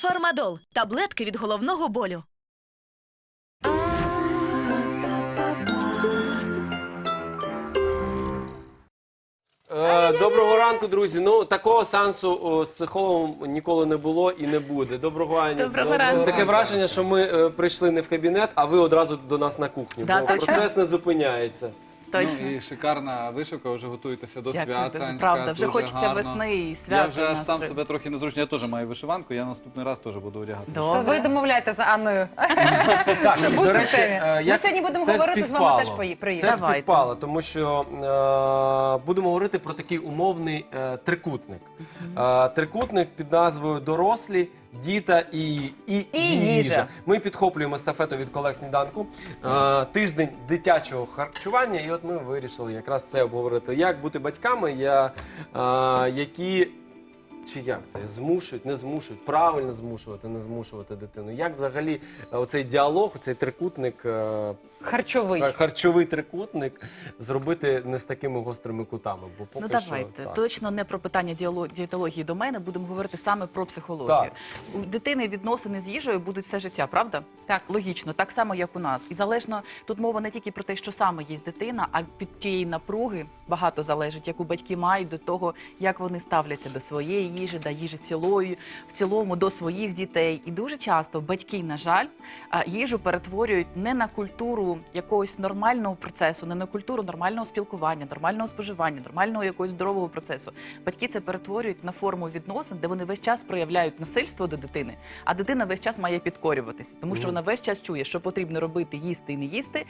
Фармадол таблетки від головного болю. Е, Доброго ранку, друзі. Ну такого сеансу о, з психологом ніколи не було і не буде. Доброго Аня. Доброго ранку. Таке враження, що ми е, прийшли не в кабінет, а ви одразу до нас на кухню. Да, бо точно. процес не зупиняється. Точно. Ну, і шикарна вишивка, вже готуєтеся до Дякую, свята. Анечка, Правда, вже дуже хочеться гарно. весни і Я вже аж сам себе трохи незручно. Я теж маю вишиванку, я наступний раз теж буду одягати. То ви домовляєте з Анною. Так, Щоб до в речі, темі. е, Ми як сьогодні будемо говорити з вами співпало. теж пої- приїдемо. Давайте. співпало, тому що е, будемо говорити про такий умовний е, трикутник. Е, трикутник під назвою Дорослі, діта і, і, І їжа. Ми підхоплюємо естафету від колег сніданку. Е, тиждень дитячого харчування, і от ми вирішили якраз це обговорити. Як бути батьками, я, е, які. Чи як це змушують, не змушують, правильно змушувати, не змушувати дитину? Як взагалі е, оцей діалог, оцей трикутник, е, Харчовий. хар- харчовий трикутник зробити не з такими гострими кутами? Бо поки Ну що давайте так. точно не про питання дієтології до мене. Будемо говорити саме про психологію. Так. У дитини відносини з їжею будуть все життя, правда? Так. логічно, так само як у нас. І залежно тут мова не тільки про те, що саме їсть дитина, а від тієї напруги багато залежить, яку батьки мають до того, як вони ставляться до своєї їжі, до їжі цілої, в цілому до своїх дітей. І дуже часто батьки, на жаль, їжу перетворюють не на культуру якогось нормального процесу, не на культуру нормального спілкування, нормального споживання, нормального якогось здорового процесу. Батьки це перетворюють на форму відносин, де вони весь час проявляють насильство до дитини, а дитина весь час має підкорюватися, тому що вона весь час чує, що потрібно робити, їсти і не їсти.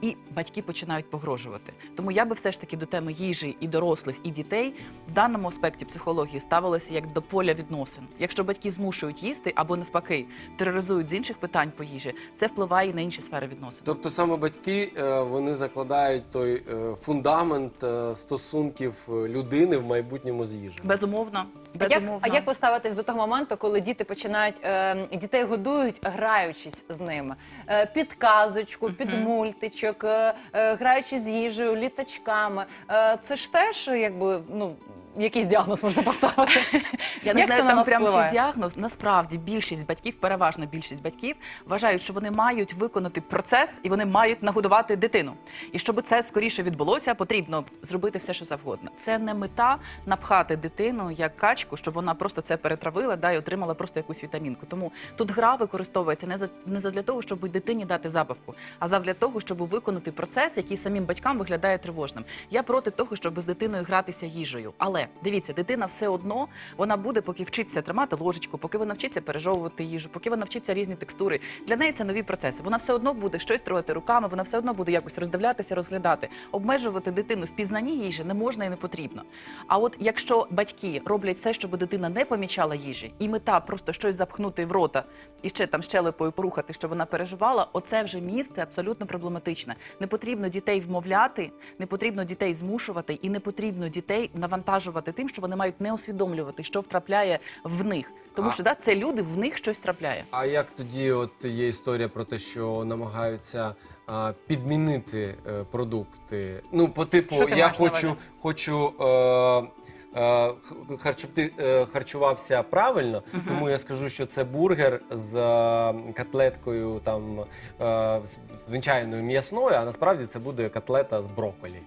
І батьки починають погрожувати. Тому я би все ж таки до теми їжі і дорослих, і дітей в даному аспекті психології ставилася як до поля відносин. Якщо батьки змушують їсти або навпаки тероризують з інших питань по їжі, це впливає і на інші сфери відносин. Тобто саме батьки е, вони закладають той е, фундамент е, стосунків людини в майбутньому з їжею. Безумовно, як, а як ви ставитесь до того моменту, коли діти починають е, дітей годують, граючись з ними? Е, під казочку, під мультичок, е, е, граючись з їжею, літачками. Е, це ж теж якби ну. Якийсь діагноз можна поставити. Я не Як знаю це на там нас прям чи впливає? діагноз. Насправді більшість батьків, переважна більшість батьків, вважають, що вони мають виконати процес і вони мають нагодувати дитину. І щоб це скоріше відбулося, потрібно зробити все, що завгодно. Це не мета напхати дитину як качку, щоб вона просто це перетравила да, і отримала просто якусь вітамінку. Тому тут гра використовується не за не задля того, щоб дитині дати забавку, а задля того, щоб виконати процес, який самим батькам виглядає тривожним. Я проти того, щоб з дитиною гратися їжею. Але дивіться, дитина все одно вона буде, поки вчиться тримати ложечку, поки вона вчиться пережовувати їжу, поки вона вчиться різні текстури. Для неї це нові процеси. Вона все одно буде щось трогати руками, вона все одно буде якось роздивлятися, розглядати. Обмежувати дитину в пізнанні їжі не можна і не потрібно. А от якщо батьки роблять все, щоб дитина не помічала їжі, і мета просто щось запхнути в рота і ще там щелепою порухати, щоб вона переживала, оце вже місце абсолютно проблематичне. Не потрібно дітей вмовляти, не потрібно дітей змушувати, і не потрібно дітей навантажувати тим, що вони мають не усвідомлювати, що втрапляє в них. Тому А- що да, це люди, в них щось трапляє. А як тоді, от є історія про те, що намагаються а, підмінити е, продукти? Ну, по типу, Що ти я маєш на хочу, увазі? хочу е, е, х- харч, ти е, харчувався правильно, тому я скажу, що це бургер з е, котлеткою там е, з- звичайною м'ясною, а насправді це буде котлета з брокколі.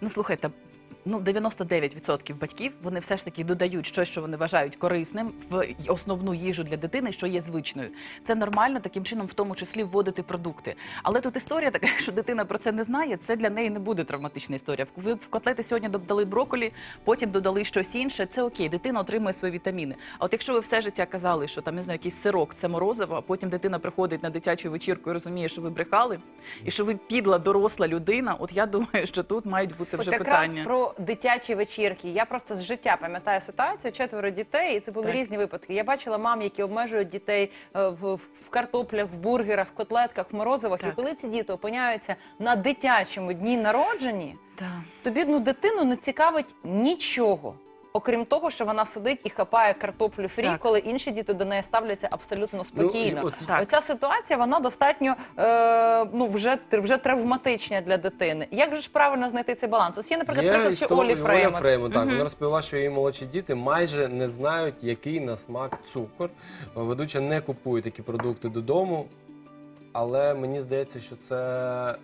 Ну слухайте. Ну, 99% батьків вони все ж таки додають щось, що вони вважають корисним в основну їжу для дитини, що є звичною. Це нормально таким чином, в тому числі вводити продукти. Але тут історія така, що дитина про це не знає. Це для неї не буде травматична історія. Ви в котлети сьогодні додали брокколі, потім додали щось інше. Це окей, дитина отримує свої вітаміни. А от якщо ви все життя казали, що там не знаю, якийсь сирок, це морозиво, а потім дитина приходить на дитячу вечірку і розуміє, що ви брехали, і що ви підла доросла людина. От я думаю, що тут мають бути вже От якраз питання. про дитячі вечірки. Я просто з життя пам'ятаю ситуацію, четверо дітей, і це були Так. різні випадки. Я бачила мам, які обмежують дітей е, в, в картоплях, в бургерах, в котлетках, в морозивах. Так. І коли ці діти опиняються на дитячому дні народженні, Так. то бідну дитину не цікавить нічого. Окрім того, що вона сидить і хапає картоплю фрі, Так. коли інші діти до неї ставляться абсолютно спокійно. от- Оця ситуація вона достатньо е, ну вже вже травматична для дитини. Як же ж правильно знайти цей баланс? Ось є, наприклад, приклад ще Олі Фреймут. Оля Фреймут, так. Вона розповіла, що її молодші діти майже не знають, який на смак цукор. Ведуча не купує такі продукти додому, але мені здається, що це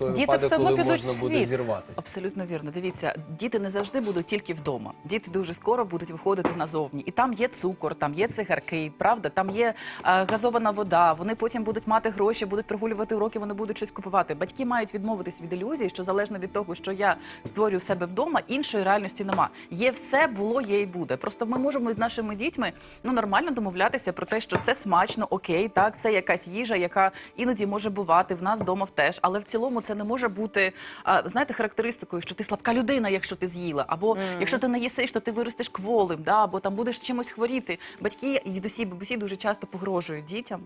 той Діти випадок, все одно коли підуть можна в буде світ. зірватися. Абсолютно вірно. Дивіться, діти не завжди будуть тільки вдома. Діти дуже скоро будуть виходити назовні. І там є цукор, там є цигарки, правда, там є е, газована вода. Вони потім будуть мати гроші, будуть прогулювати уроки, вони будуть щось купувати. Батьки мають відмовитись від ілюзії, що залежно від того, що я створюю в себе вдома, іншої реальності нема. Є все, було, є і буде. Просто ми можемо з нашими дітьми ну нормально домовлятися про те, що це смачно, окей, так, це якась їжа, яка іноді може бувати в нас вдома теж, але в цілому це не може бути а, знаєте, характеристикою, що ти слабка людина, якщо ти з'їла, або якщо ти не їсиш, то ти виростеш кволим, да, або там будеш чимось хворіти. Батьки і дідусі, бабусі дуже часто погрожують дітям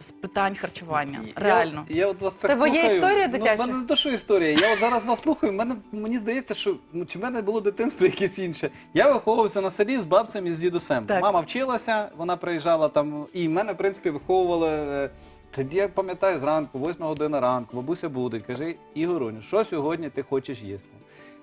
з питань харчування. Реально. Я, я от вас так Тебе є історія Ну, дитяча? в мене не то, що історія. Я от зараз вас слухаю. Мене мені здається, що ну, чи в мене було дитинство якесь інше. Я виховувався на селі з бабцем і з дідусем. Так. Мама вчилася, вона приїжджала там, і мене, в принципі, виховували. Тоді я пам'ятаю зранку, 8 година ранку, бабуся буде, каже, Ігоруню, що сьогодні ти хочеш їсти?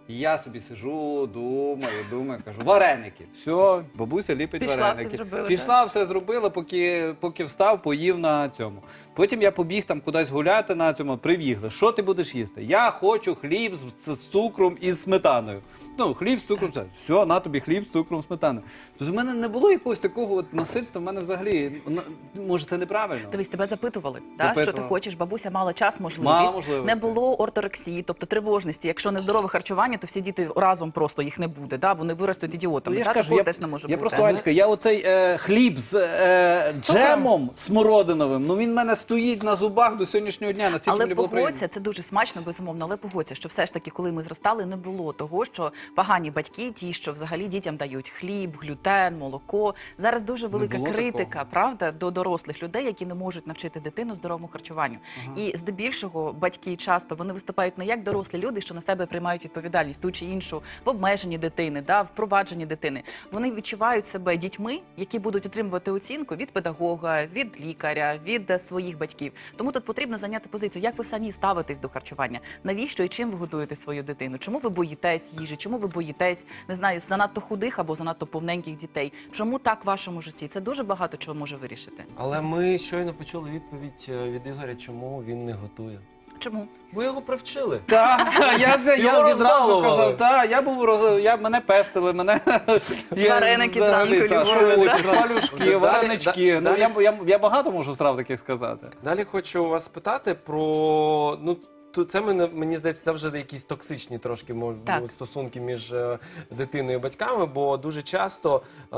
І я собі сижу, думаю, думаю, кажу, вареники. Все, бабуся ліпить Пішла, вареники. все зробила, Пішла, все зробила, поки, поки встав, поїв на цьому. Потім я побіг там кудись гуляти на цьому, прибігли. Що ти будеш їсти? Я хочу хліб з, з цукром і з сметаною. Ну, хліб з цукром, все, все, на тобі хліб з цукром, сметаною. Тобто в мене не було якогось такого от насильства, в мене взагалі, на- може це неправильно? Дивись, тебе запитували, Да, що ти Запитували. хочеш. Бабуся мала час, можливість. Мала можливості. Не було орторексії, тобто тривожності. Якщо не здорове харчування, то всі діти разом просто їх не буде. Да? Вони виростуть ідіотами. Ну, кажу, Такого я, теж не може я бути. просто Анечка, я оцей е, хліб з е, З цукром. джемом смородиновим, ну він в мене стоїть на зубах до сьогоднішнього дня. Настільки Але мені було приємно. погодься, це дуже смачно, безумовно. Але погодься, що все ж таки, коли ми зростали, не було того, що погані батьки, ті, що взагалі дітям дають хліб, глютен, молоко. Зараз дуже велика критика, такого. правда, до дорослих людей, які не можуть навчити дитину здоровому харчуванню. І здебільшого батьки часто вони виступають не як дорослі люди, що на себе приймають відповідальність ту чи іншу в обмеженні дитини, да, в впровадженні дитини. Вони відчувають себе дітьми, які будуть отримувати оцінку від педагога, від лікаря, від своїх батьків. Тому тут потрібно зайняти позицію, як ви самі ставитесь до харчування, навіщо і чим ви годуєте свою дитину? Чому ви боїтесь їжі? Чому ви боїтесь не знаю, занадто худих або занадто повненьких дітей? Чому так в вашому житті? Це дуже багато чого може вирішити. Але ми щойно почули відповідь е, від Ігоря, чому він не готує. Чому? Ви його привчили. Так, я, це- я відразу казав, так, я був роз... я, мене пестили, мене Вареники взагалі, зранку любили, палюшки, варенички. Ну, я, я, я багато можу страв таких сказати. Далі хочу вас спитати про ну. То Це мене мені здається, це вже якісь токсичні трошки Так. ну, стосунки між е, дитиною і батьками, бо дуже часто е,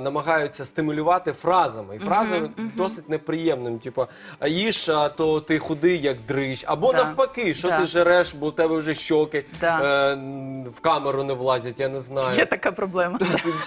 намагаються стимулювати фразами. І фрази досить неприємними. Типу, а їж, а то ти худий, як дрищ. Або Да. навпаки, що Да. ти жереш, бо у тебе вже щоки Да. е, в камеру не влазять, я не знаю. Є така проблема.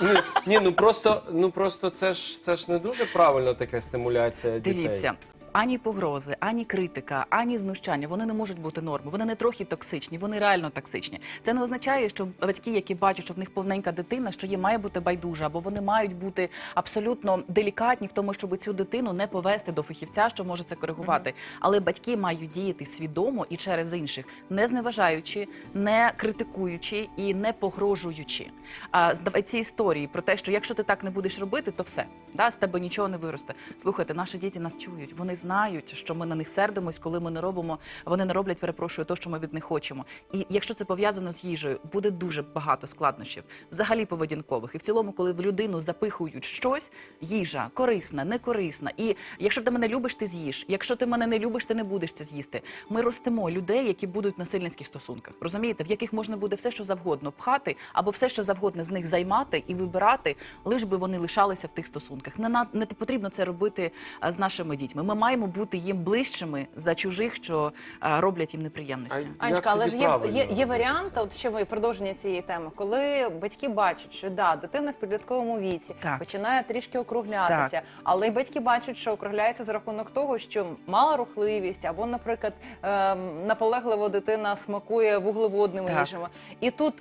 Ні, ні, ну просто, ну просто це ж це ж не дуже правильно така стимуляція дітей. Дивіться. Ані погрози, ані критика, ані знущання вони не можуть бути нормою. Вони не трохи токсичні, вони реально токсичні. Це не означає, що батьки, які бачать, що в них повненька дитина, що їм має бути байдужа, або вони мають бути абсолютно делікатні в тому, щоб цю дитину не повести до фахівця, що може це коригувати. Але батьки мають діяти свідомо і через інших, не зневажаючи, не критикуючи і не погрожуючи. А ці історії про те, що якщо ти так не будеш робити, то все да, з тебе нічого не виросте. Слухайте, наші діти нас чують. Вони знають, що ми на них сердимось, коли ми не робимо. Вони не роблять, перепрошую, то, що ми від них хочемо. І якщо це пов'язано з їжею, буде дуже багато складнощів, взагалі поведінкових. І в цілому, коли в людину запихують щось, їжа корисна, не корисна. І якщо ти мене любиш, ти з'їш. Якщо ти мене не любиш, ти не будеш це з'їсти. Ми ростимо людей, які будуть в насильницьких стосунках. Розумієте, в яких можна буде все, що завгодно пхати, або все, що завгодно з них займати і вибирати, лиш би вони лишалися в тих стосунках. Не на не потрібно це робити з нашими дітьми. Ми маємо бути їм ближчими за чужих, що а, роблять їм неприємності. А Анечка, але ж є, є, є це? от ще ви продовження цієї теми, коли батьки бачать, що да, дитина в підлітковому віці Так. починає трішки округлятися, але й батьки бачать, що округляється за рахунок того, що мала рухливість, або, наприклад, ем, наполегливо дитина смакує вуглеводними Так. їжами. І тут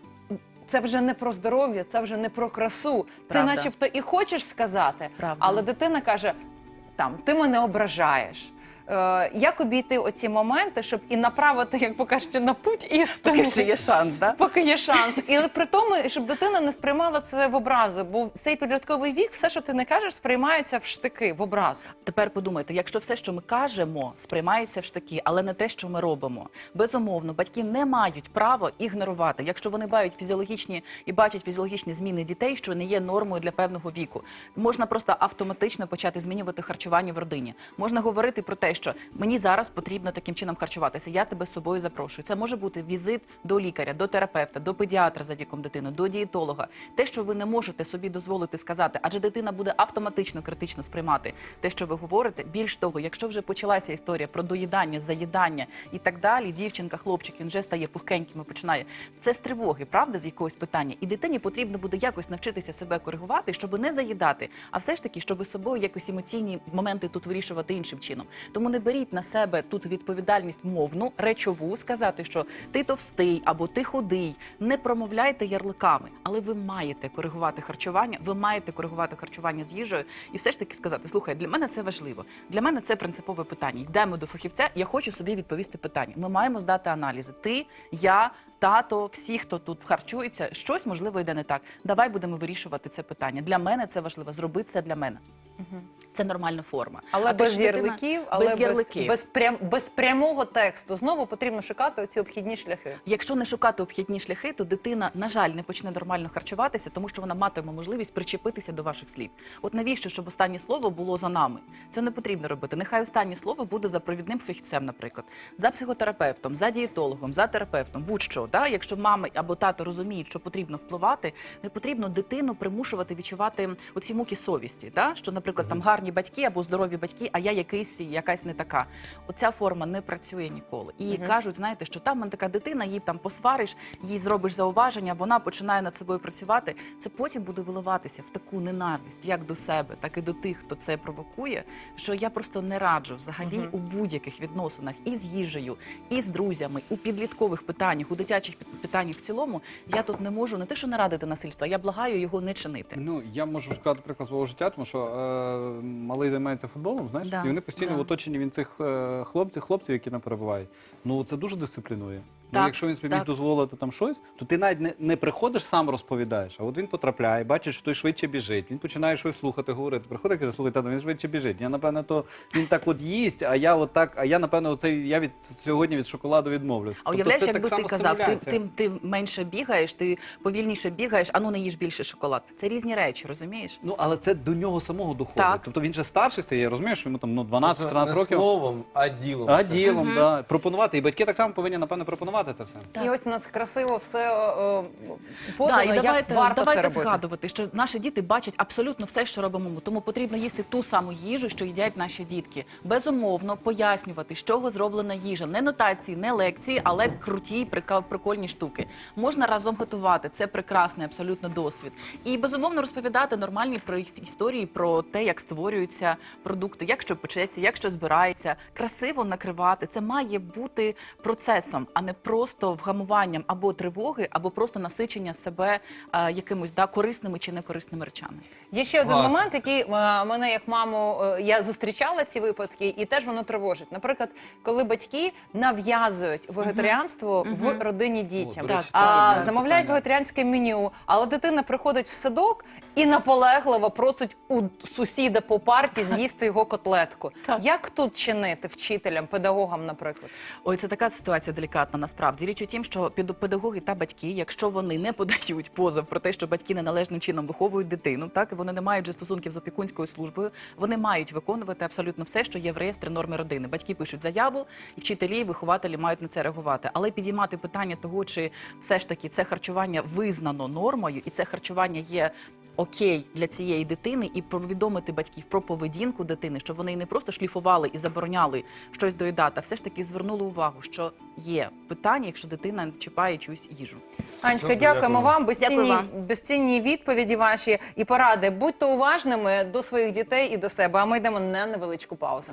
це вже не про здоров'я, це вже не про красу. Правда. Ти, начебто, і хочеш сказати, Правда. але дитина каже: там ти мене ображаєш. Е, як обійти оці моменти, щоб і направити, як покажете, на путь істини? Поки ще є шанс, да? Поки є шанс. І при тому, щоб дитина не сприймала це в образу, бо цей підлітковий вік, все, що ти не кажеш, сприймається в штики, в образу. Тепер подумайте, якщо все, що ми кажемо, сприймається в штаки, але не те, що ми робимо. Безумовно, батьки не мають права ігнорувати, якщо вони бачать фізіологічні і бачать фізіологічні зміни дітей, що не є нормою для певного віку. Можна просто автоматично почати змінювати харчування в родині. Можна говорити про те, що мені зараз потрібно таким чином харчуватися. Я тебе з собою запрошую. Це може бути візит до лікаря, до терапевта, до педіатра за віком дитини, до дієтолога. Те, що ви не можете собі дозволити сказати, адже дитина буде автоматично критично сприймати те, що ви говорите. Більш того, якщо вже почалася історія про доїдання, заїдання і так далі, дівчинка, хлопчик, він вже стає пухкеньким і починає. Це з тривоги, правда, з якогось питання. І дитині потрібно буде якось навчитися себе коригувати, щоб не заїдати, а все ж таки, щоб собою якось емоційні моменти тут вирішувати іншим чином. Тому не беріть на себе тут відповідальність мовну, речову, сказати, що ти товстий або ти худий. Не промовляйте ярликами, але ви маєте коригувати харчування, ви маєте коригувати харчування з їжею і все ж таки сказати: слухай, для мене це важливо. Для мене це принципове питання. Йдемо до фахівця. Я хочу собі відповісти питання. Ми маємо здати аналізи. Ти, я. Тато, всі, хто тут харчується, щось можливо йде не так. Давай будемо вирішувати це питання. Для мене це важливо. Зроби це для мене. Це нормальна форма. Але А без ярликів, але без ярликів. без, прям, без прямого тексту. Знову потрібно шукати оці обхідні шляхи. Якщо не шукати обхідні шляхи, то дитина, на жаль, не почне нормально харчуватися, тому що вона матиме можливість причепитися до ваших слів. От навіщо, щоб останнє слово було за нами? Це не потрібно робити. Нехай останнє слово буде за провідним фахівцем, наприклад, за психотерапевтом, за дієтологом, за терапевтом, будь-що. Да? Якщо мама або тато розуміють, що потрібно впливати, не потрібно дитину примушувати відчувати оці муки совісті. Да? Що, наприклад, там гарні батьки або здорові батьки, а я якийсь якась не така. Оця форма не працює ніколи. І кажуть, знаєте, що там така дитина, їй там посвариш, їй зробиш зауваження, вона починає над собою працювати. Це потім буде виливатися в таку ненависть, як до себе, так і до тих, хто це провокує. Що я просто не раджу взагалі у будь-яких відносинах і з їжею, і з друзями, у підліткових питаннях, у дитячих під- питаннях в цілому. Я тут не можу не те, що не радити насильства, я благаю його не чинити. Ну, я можу сказати приклад свого життя, тому що е, малий займається футболом, знаєш, Да, і вони постійно да. в оточенні він цих е, хлопців, хлопців, які не перебувають. Ну це дуже дисциплінує. Так, ну, якщо він собі міг дозволити там щось, то ти навіть не, не приходиш, сам розповідаєш. А от він потрапляє, бачиш, що той швидше біжить. Він починає щось слухати, говорити. Приходить каже, слухай, тато, він швидше біжить. Я напевно, то він так от їсть, а я от так, а я напевно, оцей я від сьогодні від шоколаду відмовлюсь. А уявляєш, Тобто це якби ти казав, ти, ти, ти менше бігаєш, ти повільніше бігаєш, а ну не їж більше шоколад. Це різні речі, розумієш? Ну, але це до нього самого доходить. Так. Тобто він же старший стає, я розумію, що йому там ну, 12-13 Тобто років. словом, а ділом. А ділом, да. пропонувати. І батьки так само повинні, напевно, пропонувати це все. І ось у нас красиво все е, е, подано, Да, і як варто давайте це робити. згадувати, що наші діти бачать абсолютно все, що робимо ми. Тому потрібно їсти ту саму їжу, що їдять наші дітки. Безумовно, пояснювати, з чого зроблена їжа. Не нотації, не лекції, але круті, прикольні штуки. Можна разом готувати. Це прекрасний абсолютно досвід. І безумовно розповідати нормальні про історії про те, як створюються продукти, як що печеться, як що збирається, красиво накривати. Це має бути процесом, а не просто вгамуванням або тривоги, або просто насичення себе е, якимось да корисними чи некорисними речами. Є ще один Класно. момент, який е, мене як маму, е, я зустрічала ці випадки, і теж воно тривожить. Наприклад, коли батьки нав'язують вегетаріанство в родині дітям, речі, а, це одне замовляють питання. вегетаріанське меню, але дитина приходить в садок і наполегливо просить у сусіда по парті з'їсти його котлетку. Так. Як тут чинити вчителям, педагогам, наприклад? Ой, це така ситуація делікатна. Насправді річ у тім, що пед- педагоги та батьки, якщо вони не подають позов про те, що батьки неналежним чином виховують дитину, так і вони не мають же стосунків з опікунською службою, вони мають виконувати абсолютно все, що є в реєстрі норми родини. Батьки пишуть заяву, і вчителі, і вихователі мають на це реагувати. Але підіймати питання того, чи все ж таки це харчування визнано нормою, і це харчування є. Окей для цієї дитини і повідомити батьків про поведінку дитини, щоб вони не просто шліфували і забороняли щось доїдати, а все ж таки звернули увагу, що є питання, якщо дитина чіпає чиюсь їжу. Анечка, Добре, дякуємо дякую. вам. Безцінні, Дякую вам. безцінні відповіді ваші і поради. Будьте уважними до своїх дітей і до себе. А ми йдемо на невеличку паузу.